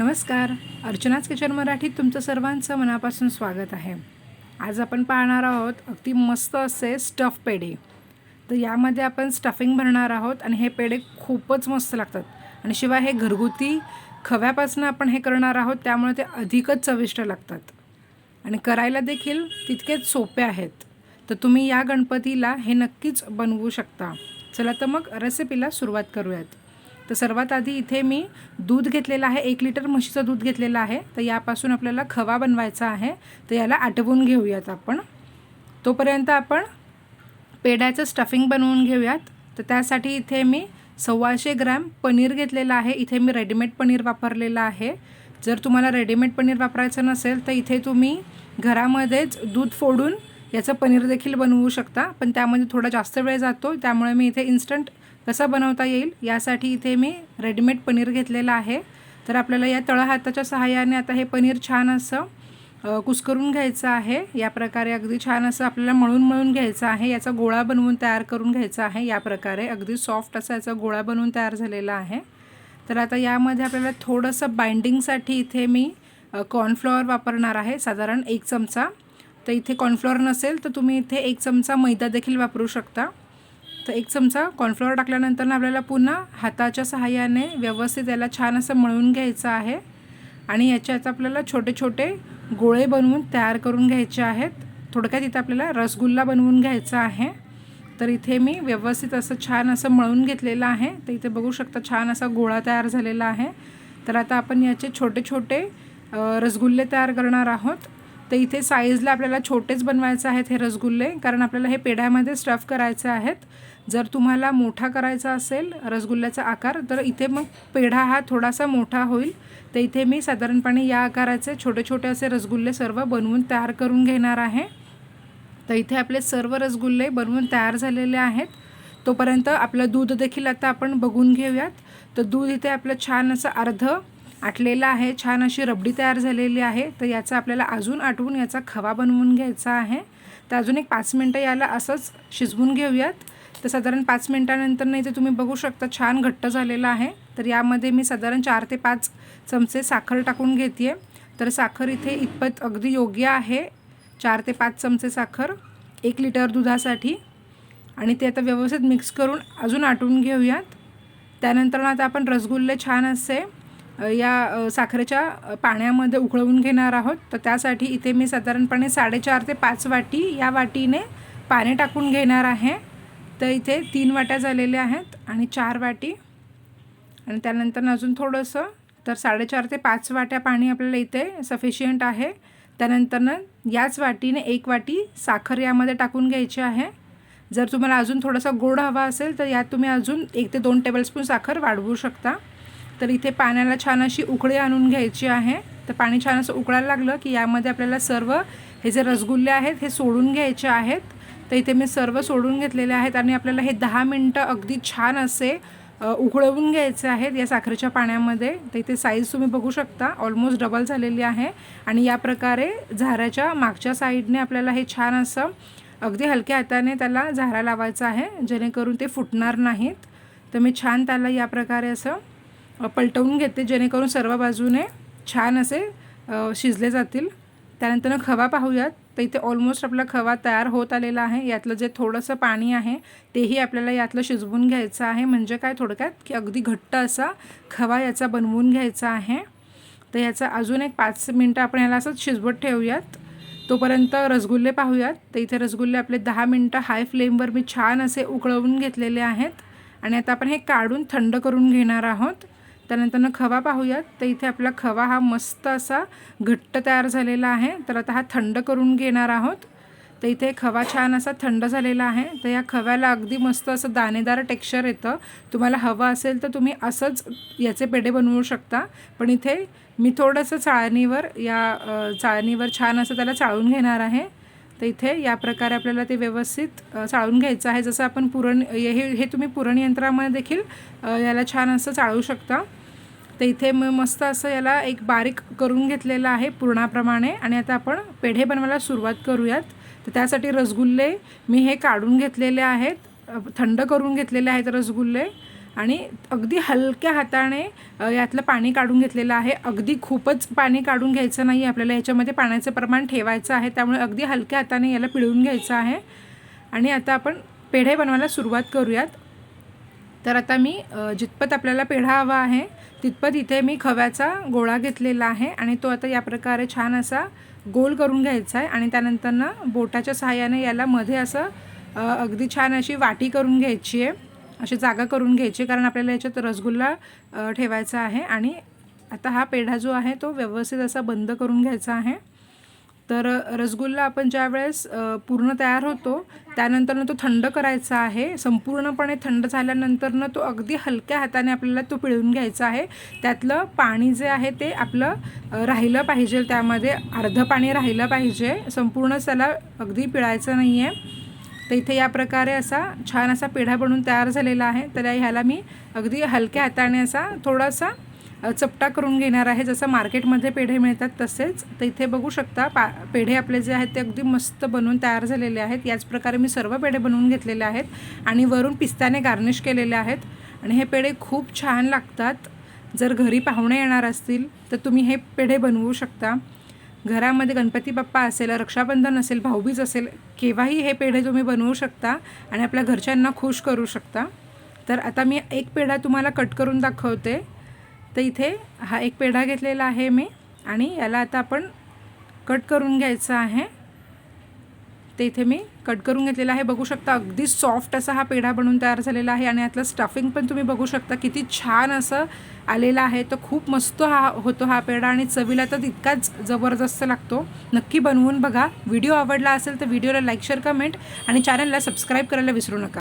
नमस्कार. अर्चनाच किचन मराठीत तुमचं सर्वांचं मनापासून स्वागत आहे. आज आपण पाहणार आहोत अगदी मस्त असे स्टफ पेढे. तर यामध्ये आपण स्टफिंग भरणार आहोत आणि हे पेढे खूपच मस्त लागतात. आणि शिवाय हे घरगुती खव्यापासून आपण हे करणार आहोत त्यामुळे ते अधिकच चविष्ट लागतात. आणि करायला देखील तितकेच सोपे आहेत. तर तुम्ही या गणपतीला हे नक्कीच बनवू शकता. चला तर मग रेसिपीला सुरुवात करूयात. तर सर्वात आधी इथे मी दूध घेतलेलं आहे एक लिटर म्हशीचं दूध घेतलेलं आहे. तर यापासून आपल्याला खवा बनवायचा आहे. तर याला आटवून घेऊयात आपण. तोपर्यंत आपण पेढ्याचं स्टफिंग बनवून घेऊयात. तर त्यासाठी इथे मी सव्वाशे ग्रॅम पनीर घेतलेलं आहे. इथे मी रेडीमेड पनीर वापरलेलं आहे. जर तुम्हाला रेडीमेड पनीर वापरायचं नसेल तर इथे तुम्ही घरामध्येच दूध फोडून याचं पनीर देखील बनवू शकता. पण त्यामध्ये थोडा जास्त वेळ जातो. त्यामुळे मी इथे इन्स्टंट कसं बनवता येईल यासाठी इथे मी रेडीमेड पनीर घेतलेलं आहे. तर आपल्याला या तळहाताच्या सहाय्याने आता हे पनीर छान असं कुसकरून कुस्करून घ्यायचं आहे. या प्रकारे अगदी छान असं आपल्याला मळून मळून घ्यायचं आहे. याचा गोळा बनवून तयार करून घ्यायचा आहे. या प्रकारे अगदी सॉफ्ट असा याचा गोळा बनवून तयार झालेला आहे. तर आता यामध्ये आपल्याला थोडंसं बाइंडिंगसाठी इथे मी कॉर्नफ्लॉवर वापरणार आहे. साधारण एक चमचा. तर इथे कॉर्नफ्लॉवर नसेल तर तुम्ही इथे एक चमचा मैदा देखील वापरू शकता. तर एक चमचा कॉर्नफ्लॉवर टाकल्यानंतर ना आपल्याला पुन्हा हाताच्या सहाय्याने व्यवस्थित याला छान असं मळून घ्यायचं आहे. आणि याच्यात आपल्याला छोटे छोटे गोळे बनवून तयार करून घ्यायचे आहेत. थोडक्यात इथं आपल्याला रसगुल्ला बनवून घ्यायचा आहे. तर इथे मी व्यवस्थित असं छान असं मळून घेतलेलं आहे. तर इथे बघू शकता छान असा गोळा तयार झालेला आहे. तर आता आपण याचे छोटे छोटे रसगुल्ले तयार करणार आहोत. तर इथे साईजला आपल्याला छोटेच बनवायचे आहेत हे रसगुल्ले कारण आपल्याला हे पेढ्यामध्ये स्टफ करायचे आहेत. जर तुम्हाला मोठा करायचा असेल रसगुल्ल्याचा आकार तर इथे मग पेढा हा थोडासा मोठा होईल. तर इथे मी साधारणपणे या आकाराचे छोटे छोटे असे रसगुल्ले सर्व बनवून तयार करून घेणार आहे. तर इथे आपले सर्व रसगुल्ले बनवून तयार झालेले आहेत. तोपर्यंत आपलं दूध देखील आता आपण बघून घेऊयात. तर दूध इथे आपलं छान असं अर्ध आटलेलं आहे छान अशी रबडी तयार झालेली आहे. तर याचा आपल्याला अजून आटवून याचा खवा बनवून घ्यायचा आहे. तर अजून एक पाच मिनटं याला असंच शिजवून घेऊयात. तर साधारण पाच मिनटानंतर नाही ते तुम्ही बघू शकता छान घट्ट झालेलं आहे. तर यामध्ये मी साधारण चार ते पाच चमचे साखर टाकून घेते तर साखर इथे इतपत अगदी योग्य आहे. चार ते पाच चमचे साखर एक लिटर दुधासाठी. आणि ते आता व्यवस्थित मिक्स करून अजून आटवून घेऊयात. त्यानंतर आता आपण रसगुल्ले छान असे या साखरेच्या पाण्यामध्ये उकळवून घेणार आहोत. तर त्यासाठी इथे मी साधारणपणे साडेचार ते पाच वाटी या वाटीने पाणी टाकून घेणार आहे. तर इथे तीन वाट्या झालेल्या आहेत आणि चार वाटी. आणि त्यानंतर अजून थोडंसं तर साडेचार ते पाच वाट्या पाणी आपल्याला इथे सफिशियंट आहे. त्यानंतरनं याच वाटीने एक वाटी साखर यामध्ये टाकून घ्यायची आहे. जर तुम्हाला अजून थोडासा गोड हवा असेल तर यात तुम्ही अजून एक ते दोन टेबलस्पून साखर वाढवू शकता. तर इथे पाण्याला छान अशी उकळी आणून घ्यायची आहे. तर पाणी छान असं उकळायला लागलं की यामध्ये आपल्याला सर्व हे जे रसगुल्ले आहेत हे सोडून घ्यायचे आहेत. तर इथे मी सर्व सोडून घेतलेले आहेत आणि आपल्याला हे दहा मिनटं अगदी छान असे उकळवून घ्यायचे आहेत या साखरेच्या पाण्यामध्ये. तर इथे साईज तुम्ही बघू शकता ऑलमोस्ट डबल झालेली आहे. आणि या प्रकारे झाऱ्याच्या मागच्या साईडने आपल्याला हे छान असं अगदी हलक्या हाताने त्याला झारा लावायचा आहे जेणेकरून ते फुटणार नाहीत. तर मी छान त्याला या प्रकारे असं पलटवून घेते जेणेकरून सर्व बाजूने छान असे शिजले जातील. त्यानंतर खवा पाहूयात. तर इथे ऑलमोस्ट आपला खवा तयार होत आलेला आहे. यातलं जे थोडंसं पाणी आहे तेही आपल्याला यातलं शिजवून घ्यायचं आहे. म्हणजे काय थोडक्यात की अगदी घट्ट असा खवा याचा बनवून घ्यायचा आहे. तर याचा अजून एक पाच मिनटं आपण याला असंच शिजवत ठेवूयात. तोपर्यंत रसगुल्ले पाहूयात. तर इथे रसगुल्ले आपले दहा मिनटं हाय फ्लेमवर मी छान असे उकळवून घेतलेले आहेत. आणि आता आपण हे काढून थंड करून घेणार आहोत. त्यानंतरनं खवा पाहूयात. तर इथे आपला खवा हा मस्त असा घट्ट तयार झालेला आहे. तर आता हा थंड करून घेणार आहोत. तर इथे खवा छान असा थंड झालेला आहे. तर या खव्याला अगदी मस्त असं दाणेदार टेक्स्चर येतं. तुम्हाला हवं असेल तर तुम्ही असंच याचे पेढे बनवू शकता. पण इथे मी थोडंसं चाळणीवर या चाळणीवर छान असं त्याला चाळून घेणार आहे. तर इथे या प्रकारे आपल्याला ते व्यवस्थित चाळून घ्यायचं आहे. जसं आपण पुरण हे हे तुम्ही पुरण यंत्रामध्ये देखील याला छान असं चाळू शकता. तर इथे म मस्त असं याला एक बारीक करून घेतलेलं आहे पुरणाप्रमाणे. आणि आता आपण पेढे बनवायला सुरुवात करूयात. तर त्यासाठी रसगुल्ले मी हे काढून घेतलेले आहेत. थंड करून घेतलेले आहेत रसगुल्ले. आणि अगदी हलक्या हाताने यातलं पाणी काढून घेतलेलं आहे. अगदी खूपच पाणी काढून घ्यायचं नाही आपल्याला. याच्यामध्ये पाण्याचं प्रमाण ठेवायचं आहे. त्यामुळे अगदी हलक्या हाताने याला पिळून घ्यायचं आहे. आणि आता आपण पेढे बनवायला सुरुवात करूयात. तर आता मी जितपत आपल्याला पेढा हवा आहे तितपत इथे मी खव्याचा गोळा घेतलेला आहे आणि तो आता या प्रकारे छान असा गोल करून घ्यायचा आहे आणि त्यानंतरनं बोटाच्या सहाय्याने याला मध्ये असं अगदी छान अशी वाटी करून घ्यायची आहे अशी जागा करून घ्यायची आहे, कारण आपल्याला याच्यात रसगुल्ला ठेवायचा आहे आणि आता हा पेढा जो आहे तो व्यवस्थित असा बंद करून घ्यायचा आहे. तर रसगुल्ला आपण ज्या वेळेस पूर्ण तयार होतो त्यानंतरनं तो थंड करायचा आहे. संपूर्णपणे थंड झाल्यानंतरनं तो अगदी हलक्या हाताने आपल्याला तो पिळून घ्यायचा आहे. त्यातलं पाणी जे आहे ते आपलं राहिलं पाहिजे. त्यामध्ये अर्धं पाणी राहिलं पाहिजे. संपूर्ण त्याला अगदी पिळायचं नाही आहे तर इथे या प्रकारे असा छान असा पेढा बनून तयार झालेला आहे. तर ह्याला मी अगदी हलक्या हाताने असा थोडासा चपटा करून घेणार आहे. जसं मार्केटमध्ये पेढे मिळतात तसेच तर इथे बघू शकता पा पेढे आपले जे आहेत ते अगदी मस्त बनवून तयार झालेले आहेत. याच प्रकारे मी सर्व पेढे बनवून घेतलेले आहेत आणि वरून पिस्त्याने गार्निश केलेले आहेत. आणि हे पेढे खूप छान लागतात. जर घरी पाहुणे येणार असतील तर तुम्ही हे पेढे बनवू शकता. घरामध्ये गणपती बाप्पा असेल रक्षाबंधन असेल भाऊबीज असेल केव्हाही हे पेढे तुम्ही बनवू शकता आणि आपल्या घरच्यांना खुश करू शकता. तर आता मी एक पेढा तुम्हाला कट करून दाखवते. तर इथे हा एक पेढा घेतलेला आहे मी आणि याला आता आपण कट करून घ्यायचा आहे. ते इथे मी कट करून घेतलेला आहे. बघू शकता अगदी सॉफ्ट असा हा पेढा बनवून तयार झालेला आहे आणि यातलं स्टफिंग पण तुम्ही बघू शकता. किती छान असं आलेलं आहे. तर खूप मस्त हा होतो हा पेढा आणि चवीला तर तितकाच जबरदस्त लागतो. नक्की बनवून बघा. व्हिडिओ आवडला असेल तर व्हिडिओला लाईक शेअर कमेंट आणि चॅनलला सबस्क्राईब करायला विसरू नका.